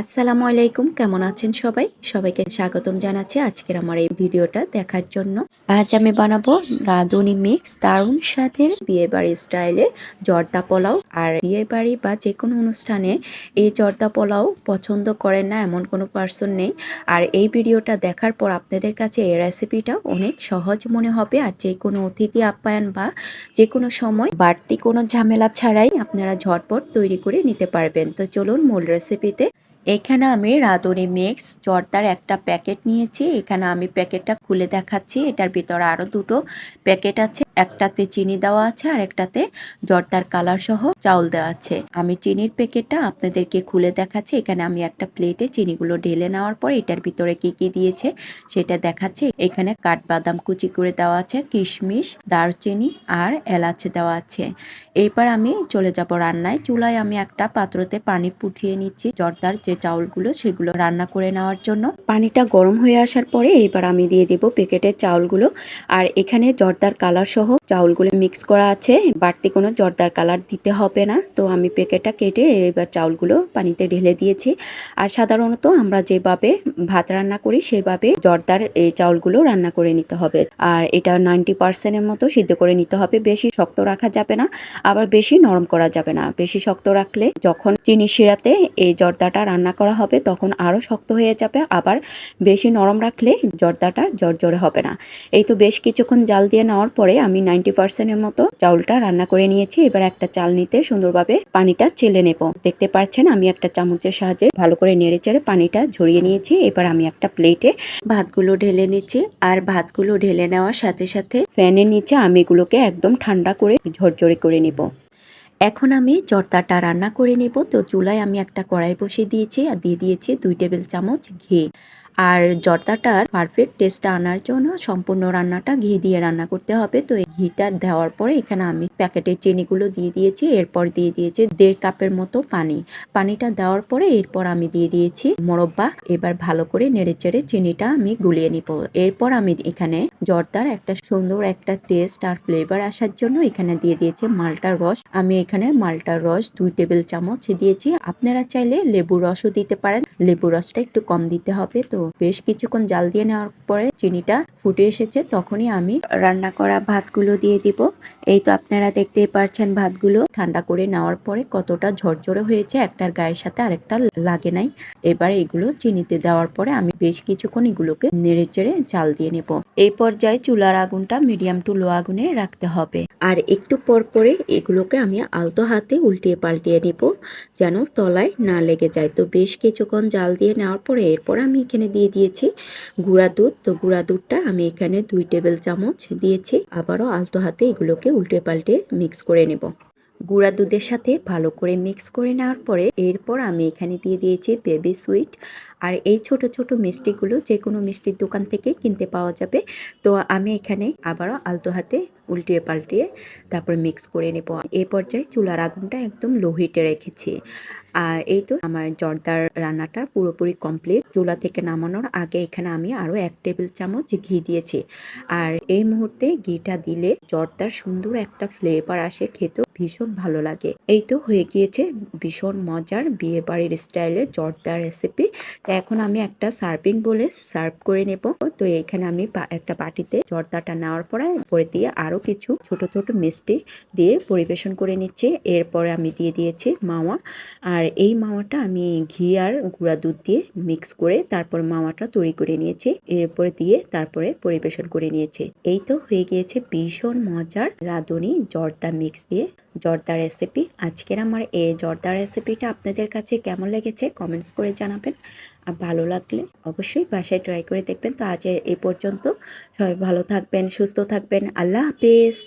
আসসালামু আলাইকুম, কেমন আছেন সবাই? সবাইকে স্বাগতম জানাচ্ছি আজকের আমার এই ভিডিওটা দেখার জন্য। আজ আমি বানাবো রাঁধুনি মিক্স দারুণ স্বাদের বিয়ে বাড়ি স্টাইলে জর্দা পোলাও। আর বিয়ে বাড়ি বা যে কোনো অনুষ্ঠানে এই জর্দা পোলাও পছন্দ করেন না এমন কোনো পার্সন নেই। আর এই ভিডিওটা দেখার পর আপনাদের কাছে এই রেসিপিটা অনেক সহজ মনে হবে। আর যে কোনো অতিথি আপ্যায়ন বা যে কোনো সময় বাড়তি কোনো ঝামেলা ছাড়াই আপনারা ঝটপট তৈরি করে নিতে পারবেন। তো চলুন মূল রেসিপিতে এখানে আমি রাঁধুনি মিক্স, জর্দার একটা প্যাকেট নিয়েছি। এখানে আমি প্যাকেটটা খুলে দেখাচ্ছি। এটার ভিতরে আরও দুটো প্যাকেট আছে। একটাতে চিনি দেওয়া আছে আর একটাতে জর্দার কালার সহ চাউল দেওয়া আছে। আমি চিনির প্যাকেটটা আপনাদেরকে খুলে দেখাচ্ছি। এখানে আমি একটা প্লেটে চিনিগুলো ঢেলে নেওয়ার পর এটার ভিতরে কি কি দিয়েছে সেটা দেখাচ্ছি। এখানে কাঠবাদাম কুচি করে দেওয়া আছে, কিশমিশ, দারচিনি আর এলাচ দেওয়া আছে। এইবার আমি চলে যাব রান্নায়। চুলায় আমি একটা পাত্রতে পানি ফুটিয়ে নিচ্ছি। জর্দার যে চাউলগুলো সেগুলো রান্না করে নেওয়ার জন্য। পানিটা গরম হয়ে আসার পরে এবার আমি দিয়ে দেব প্যাকেটের চাউলগুলো। আর এখানে জর্দার কালার সহ চাউলগুলো মিক্স করা আছে। বাড়তি কোনো জর্দার কালার দিতে হবে না। তো আমি প্যাকেটটা কেটে এবার চাউলগুলো পানিতে ঢেলে দিয়েছি। আর সাধারণত আমরা যেভাবে ভাত রান্না করি, সেভাবে জর্দার এই চাউলগুলো রান্না করে নিতে হবে। আর এটা নাইনটি পার্সেন্টের মতো সিদ্ধ করে নিতে হবে। বেশি শক্ত রাখা যাবে না। আবার বেশি নরম করা যাবে না। বেশি শক্ত রাখলে যখন চিনি শিরাতে এই জর্দাটা রান্না করা হবে, তখন আরও শক্ত হয়ে যাবে। আবার বেশি নরম রাখলে জর্দাটা জর্জরে হবে না। এই তো বেশ কিছুক্ষণ জাল দিয়ে নেওয়ার পরে আমি নাইনটি পার্সেন্টের মতো চাউলটা রান্না করে নিয়েছি। এবার একটা চাল নিতে সুন্দরভাবে পানিটা চেলে নেব। দেখতে পাচ্ছেন, আমি একটা চামচের সাহায্যে ভালো করে নেড়ে চেড়ে পানিটা ঝরিয়ে নিয়েছি। এবার আমি একটা প্লেটে ভাতগুলো ঢেলে নিচ্ছি। আর ভাতগুলো ঢেলে নেওয়ার সাথে সাথে ফ্যানের নিচে আমি এগুলোকে একদম ঠান্ডা করে ঝরঝরে করে নিব। এখন আমি জর্দাটা রান্না করে নেব। তো চুলায় আমি একটা কড়াই বসিয়ে দিয়েছি আর দিয়ে দিয়েছি দুই টেবিল চামচ ঘি। আর জর্দাটার পারফেক্ট টেস্টটা আনার জন্য সম্পূর্ণ রান্নাটা ঘি দিয়ে রান্না করতে হবে। তো ঘিটা দেওয়ার পরে এখানে আমি প্যাকেটের চিনিগুলো দিয়ে দিয়েছি, এরপর দিয়ে দিয়েছি দেড় কাপের মতো পানি। পানিটা দেওয়ার পরে এরপর আমি দিয়ে দিয়েছি মোরব্বা। এবার ভালো করে নেড়ে চেড়ে চিনিটা আমি গুলিয়ে নিব। এরপর আমি এখানে জর্দার একটা সুন্দর একটা টেস্ট আর ফ্লেভার আসার জন্য এখানে দিয়ে দিয়েছি মালটার রস। আমি এখানে মালটার রস দুই টেবিল চামচ দিয়েছি। আপনারা চাইলে লেবু রসও দিতে পারেন। লেবু রসটা একটু কম দিতে হবে তো। বেশ কিছুক্ষণ জাল দিয়ে নেওয়ার পরে চিনিটা ফুটে এসেছে, তখনই আমি রান্না করা ভাতগুলো দিয়ে দিব। এই তো আপনারা দেখতেই পারছেন ভাতগুলো। ঠান্ডা করে নেওয়ার পরে কতটা ঝরঝরে হয়েছে একটার গায়ের সাথে আরেকটা লাগে নাই। এবার এগুলো চিনিতে দেওয়ার পরে আমি বেশ কিছুক্ষণ এগুলোকে নেড়ে চেড়ে জাল দিয়ে নেব। এই পর্যায়ে চুলার আগুনটা মিডিয়াম টু লো আগুনে রাখতে হবে। আর একটু পর পরে এগুলোকে আমি আলতো হাতে উল্টিয়ে পাল্টিয়ে নেব, যেন তলায় না লেগে যায়। তো বেশ কিছুক্ষণ জাল দিয়ে নেওয়ার পরে এরপর আমি এখানে দিয়ে দিয়েছি গুঁড়া দুধ। তো গুঁড়া দুধটা আমি এখানে দুই টেবিল চামচ দিয়েছি। আবারও আলতো হাতে এগুলোকে উল্টে পাল্টে মিক্স করে নেব। গুঁড়া দুধের সাথে ভালো করে মিক্স করে নেওয়ার পরে এরপর আমি এখানে দিয়ে দিয়েছি বেবি সুইট আর এই ছোট ছোট মিষ্টিগুলো যে কোনো মিষ্টির দোকান থেকে কিনতে পাওয়া যাবে। তো আমি এখানে আবারও আলতো হাতে উল্টিয়ে পাল্টিয়ে তারপর মিক্স করে নেব। এই পর্যায়ে চুলার আগুনটা একদম লো হিটে রেখেছি। আর এই তো আমার জর্দার রান্নাটা পুরোপুরি কমপ্লিট চুলা থেকে নামানোর আগে এখানে আমি আরও এক টেবিল চামচ ঘি দিয়েছি। আর এই মুহূর্তে ঘিটা দিলে জর্দার সুন্দর একটা ফ্লেভার আসে, খেতেও ভীষণ ভালো লাগে। এই তো হয়ে গিয়েছে ভীষণ মজার বিয়ে বাড়ির স্টাইলে জর্দার রেসিপি এখন আমি একটা সার্ভিং বলে সার্ভ করে নেব। তো এখানে আমি একটা বাটিতে জর্দাটা নেওয়ার পরে পরে দিয়ে আরও কিছু ছোট ছোট মিষ্টি দিয়ে পরিবেশন করে নিচ্ছি। এরপরে আমি দিয়ে দিয়েছি মাওয়া। আর এই মাওয়াটা আমি ঘি আর গুঁড়া দুধ দিয়ে মিক্স করে তারপর মাওয়াটা তৈরি করে নিয়েছি। এরপরে দিয়ে তারপরে পরিবেশন করে নিয়েছি। এই তো হয়ে গিয়েছে ভীষণ মজার রাঁধুনি জর্দা মিক্স দিয়ে। জর্দা রেসিপি। আজকের আমার এই জর্দা রেসিপিটা আপনাদের কাছে কেমন লেগেছে কমেন্টস করে জানাবেন। আর ভালো লাগলে অবশ্যই বাসায় ট্রাই করে দেখবেন। তো আজ এ পর্যন্ত। সবাই ভালো থাকবেন, সুস্থ থাকবেন। আল্লাহ হাফিজ।